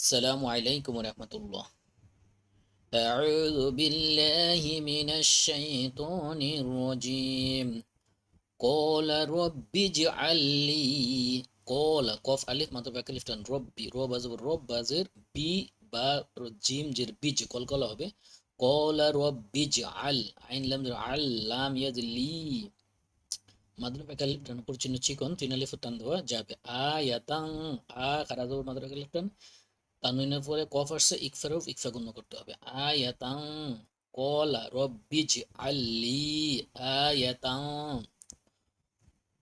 السلام عليكم ورحمة الله أعوذ بالله من الشيطان الرجيم قال رب اجعل لي قال قف ألف ما تبقى ألف تان ربي رب أزر رب أزر بي বা জিম জের বীজ কলকলা হবে কলা রব্বিজ আল আইন লাম আল লাম ইয়াদ লি মাদ্রা পেকাল টান উপর চিহ্ন চিকন তিন আলিফ টান দেওয়া যাবে আ ইয়াতাং আ খারা দেবো মাদ্রা পেকাল টান তানউইনের পরে কফ আসছে ইকফার ইকফা গুণ করতে হবে আ ইয়াতাং কলা রব্বিজ আল্লি আ ইয়াতাং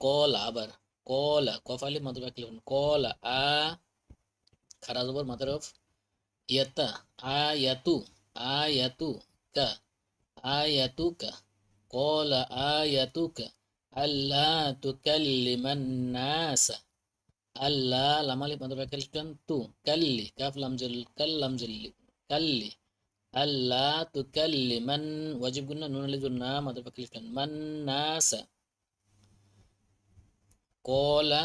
কলা আবার কলা কফ আলিফ মাদ্রা পেকাল কলা আ খারা জবর Madra yata ayatu ayatuka ayatuka qala ayatuka alla tukalliman nasa alla lam alif mad kan tu kalli kaf lam jal kal lam jal kalli alla tukalliman wajib gunna nun alif na mad kan man nasa qala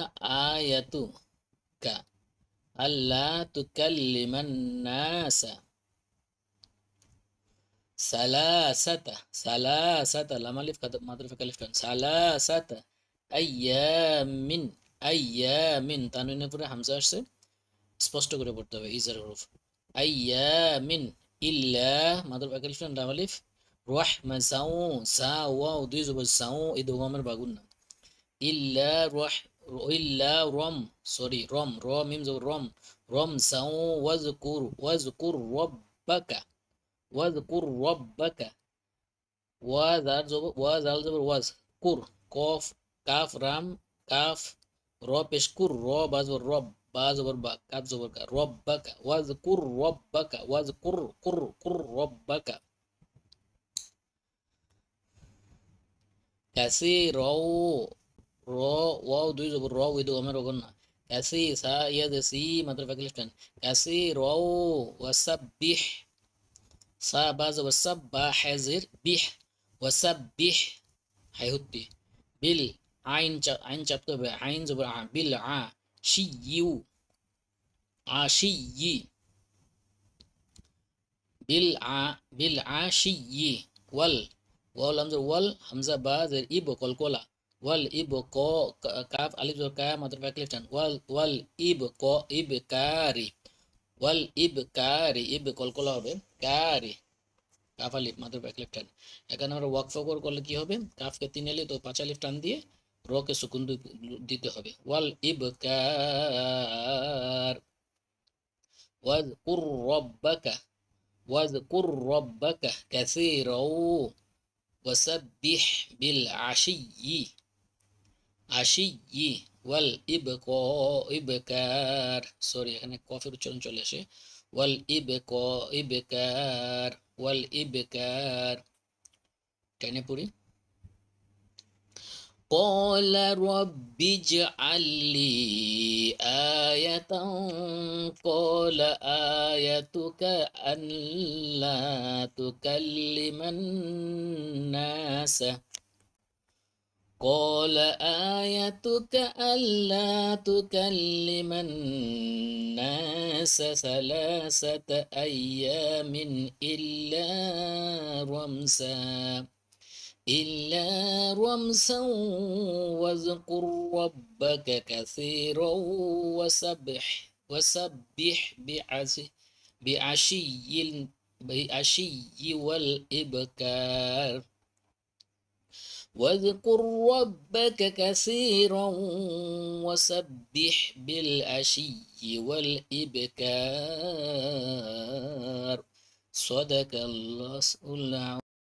ayatuka Allah তুকাল্লিমান NASA সালাসাতা সালাসাতা লাম আলিফ মাদ্রাফ caliph টান সালাসাতা আইয়ামিন আইয়ামিন তানবিনের পরে হামজা আসছে। স্পষ্ট করে পড়তে হবে, ইজার হরফ। আইয়ামিন ইল্লা মাদ্রাফ কালিফ টান লাম আলিফ, রহমা সাউ, সা, ওয়াও, দুই জবর সাউ, এই দোগামের বাগুন না ইল্লা রহ, ইল্লা রম, সরি, রম, র, মিম জবর রম রম সাউ, ওয়াজকুর ওয়াজকুর রব্বাকা ওয়াজকুর রব্বাকা। ওয়াজ আর জবর ওয়াজ আল জবর ওয়াজ, কুর, কফ, কাফ, রাম, কাফ র পেশকুর র বা জবর রব বা জবর বা কাফ জবর কা রব্বাকা ওয়াজকুর রব্বাকা ওয়াজকুর কুর কুর রব্বাকা কাসীরাও র ওয়াও দুই জবর র উইদ ওমের ওগন না কাসি সা ইয়াদ সি মাত্র পাকিস্তান কাসি র ওয়াসাব্বিহ সা বা জবর সাব বা হাজির বিহ ওয়াসাব্বিহ হাইহুত্তি বিল আইন আইন চাপতে হবে আইন জবর আ বিল আ শিয়ু আশিয়ি বিল আ বিল আশিয়ি ওয়াল ওয়াল হামজা ওয়াল হামজা বা জের ইব কলকলা wal ibqa kaf alif zor ka mother alif tan wal wal ibqa ibkari wal ibkari ইব কলকলা হবে কারি কাফ আলিফ মাত্র alif টান এখানে আমরা ওয়াকফ করলে কি হবে? কাফকে তিন এলে তো পাঁচ আলিফ টান দিয়ে রকে সুকুন দিতে হবে ওয়াল ইবকার واذكر ربك واذكر ربك كثيرا وسبح بالعشي আশিয়ি ওয়াল ইবক ইবকার সরি এখানে কফের উচ্চারণ চলে আসে ওয়াল ইবক ইবকার ওয়াল ইবকার টেনে পড়ি قال رب اجعل لي آية قال آيتك ألا تكلم الناس. قال آيتك ألا تكلم الناس ثلاثة أيام إلا رمسا إلا رمسا واذكر ربك كثيرا وسبح وسبح بعشي بعشي والإبكار. واذكر ربك كثيرا وسبح بالعشي والإبكار. صدق الله